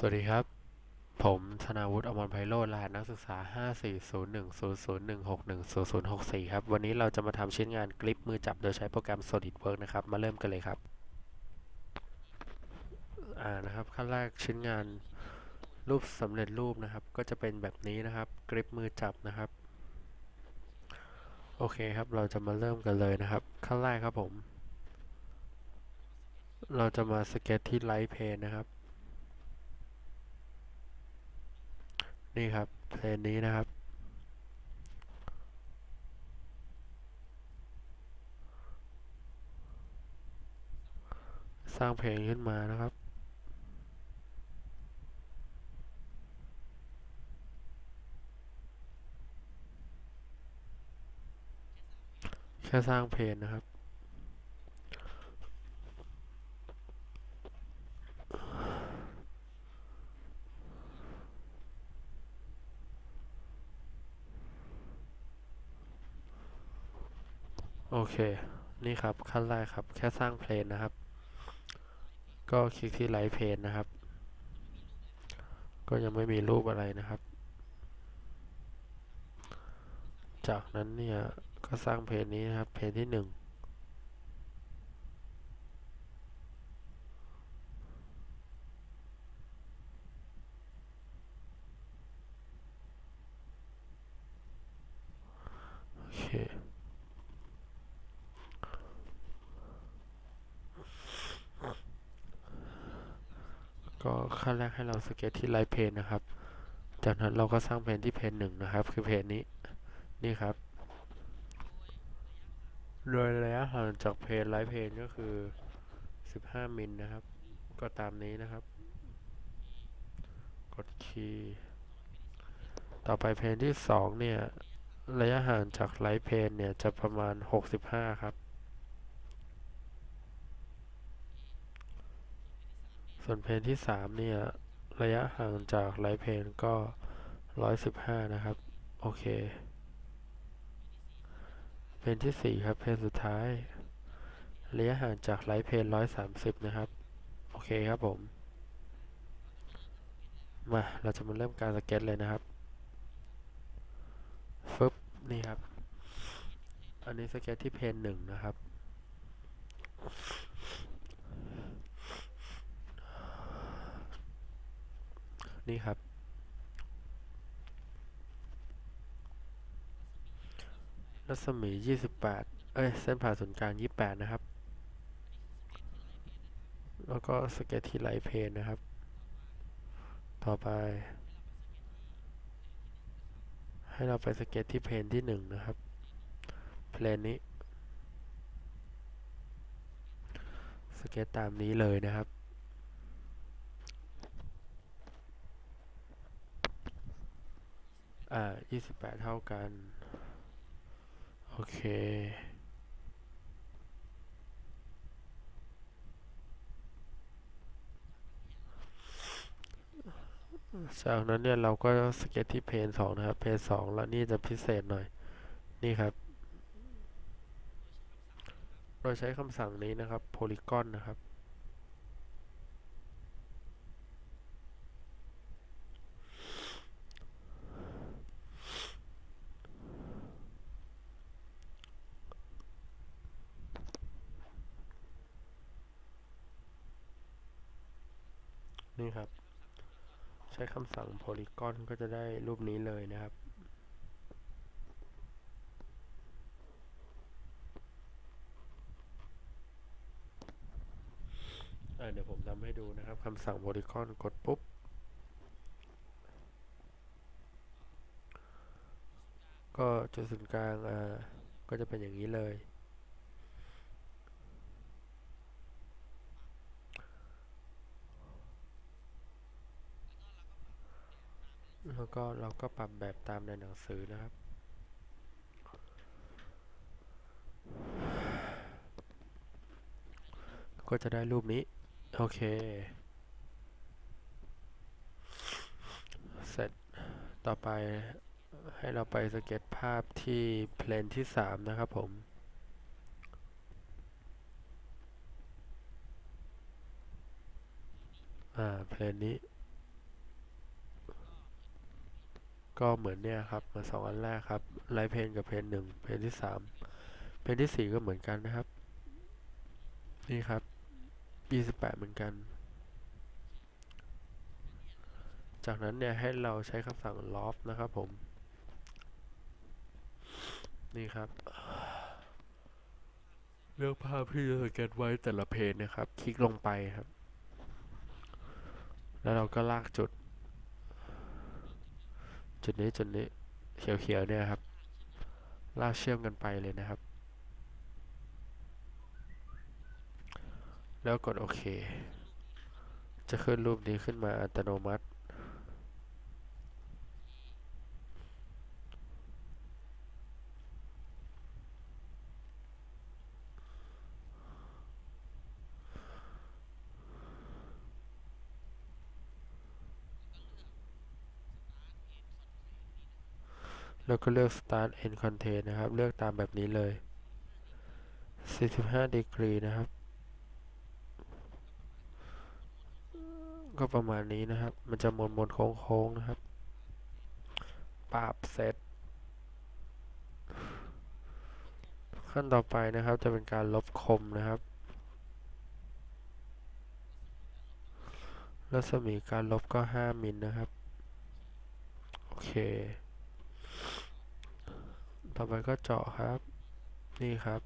สวัสดีครับ ผมธนาวุฒิอมรไพโรจน์รหัสนักศึกษา 5401001610064 ครับ วันนี้เราจะมาทำชิ้นงานกริปมือจับโดยใช้โปรแกรม SolidWorks นะครับ มาเริ่มกันเลยครับ อ่า นะครับ ขั้นแรกชิ้นงานรูปสำเร็จรูปนะครับ ก็จะเป็นแบบนี้นะครับกริปมือจับนะครับ โอเคครับ เราจะมาเริ่มกันเลยนะครับ ขั้นแรกครับผม เราจะมาสเก็ตที่ไลท์เพนนะครับ นี่ครับเพลนนี้นะครับ สร้างเพลงขึ้นมานะครับแค่สร้างเพลงนะครับ โอเค นี่ครับขั้นแรกครับ แค่สร้างเพลนนะครับ ก็คลิกที่ไลท์เพลนนะครับ ก็ยังไม่มีรูปอะไรนะครับ จากนั้นเนี่ย ก็สร้างเพลนนี้นะครับ เพลนที่หนึ่ง โอเค ก็ขั้นแรกให้เราสเก็ตที่ไลท์เพนนะครับ จากนั้นเราก็สร้างเพนที่เพนหนึ่งนะครับ คือเพนนี้นี่ครับ โดยระยะห่างจากเพนไลท์เพนก็คือ 15มิลนะครับ ก็ตามนี้นะครับ กดคีย์ต่อไปเพนที่ 2 เนี่ย ระยะห่างจากไลท์เพนเนี่ยจะประมาณ 65 ครับ ส่วนเพนที่ 3 เนี่ย ระยะห่างจากไลท์เพนก็ 115 นะครับ โอเค เพนที่ 4 ครับ เพนสุดท้าย ระยะห่างจากไลท์เพน130 นะครับ โอเคครับผม มา เราจะมาเริ่มการสเก็ตเลยนะครับฟึบนี่ครับ อันนี้สเก็ตที่เพนหนึ่งนะครับ นี่ครับ รัศมี 28 เอ้ย เส้นผ่าศูนย์กลาง 28 นะครับ แล้วก็สเก็ตที่ไลท์เพนนะครับ ต่อไป ให้เราไปสเก็ตที่เพนที่ 1 นะครับ เพลนนี้ สเก็ตตามนี้เลยนะครับ อ่า28เท่ากัน โอเคจากนั้นเนี่ยเราก็สเก็ตที่เพนสองนะครับ เพนสองแล้วนี่จะพิเศษหน่อย นี่ครับ โดยใช้คำสั่งนี้นะครับ polygon นะครับ นี่ครับ ใช้คำสั่ง polygon ก็จะได้รูปนี้เลยนะครับ เดี๋ยวผมทำให้ดูนะครับคำสั่ง polygon กดปุ๊บก็จุดศูนย์กลางอ่าก็จะเป็นอย่างนี้เลย แล้วก็เราก็ปรับแบบตามในหนังสือนะครับ ก็จะได้รูปนี้ โอเค เสร็จ ต่อไปให้เราไปสเก็ตภาพที่เพลนที่ 3 นะครับผมอ่าเพลนนี้ ก็เหมือนเนี่ยครับเหมือนสองอันแรกครับไลเพนกับเพนหนึ่งเพนที่สามเพนที่สี่ก็เหมือนกันนะครับ นี่ครับยี่สิบแปดเหมือนกัน จากนั้นเนี่ยให้เราใช้คำสั่ง loft นะครับผม นี่ครับเลือกภาพที่จะสเก็ตไว้แต่ละเพจนะครับ คลิกลงไปครับ แล้วเราก็ลากจุด จุดนี้จุดนี้เขียวๆเนี่ยครับลากเชื่อมกันไปเลยนะครับ แล้วกดโอเค จะขึ้นรูปนี้ขึ้นมาอัตโนมัติ แล้วก็เลือก start end content นะครับ เลือกตามแบบนี้เลย 45 degree นะครับ ก็ประมาณนี้นะครับ มันจะมนมนๆโค้งๆนะครับ ปราบเสร็จ ขั้นต่อไปนะครับจะเป็นการลบคมนะครับรัศมีการลบก็ 5 มิลนะครับ โอเค ต่อไปก็เจาะครับ นี่ครับ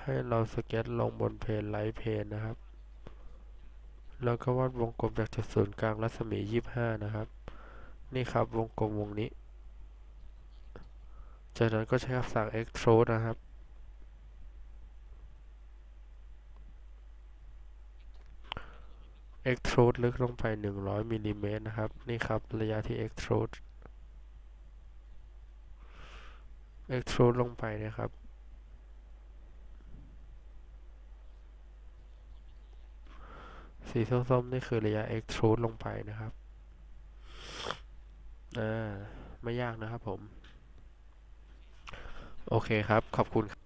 ให้เราสเก็ตลงบนเพนไลท์เพนนะครับ แล้วก็วาดวงกลมจากจุดศูนย์กลางรัศมี 25 นะครับ นี่ครับวงกลมวงนี้ จากนั้นก็ใช้คำสั่ง extrude นะครับ extrude ลึกลงไป 100มิลลิเมตรนะครับ นี่ครับ ระยะที่ extrude extrude ลงไปนะครับ สีส้มๆนี่คือระยะ extrude ลงไปนะครับ อ่า ไม่ยากนะครับผม โอเคครับ ขอบคุณครับ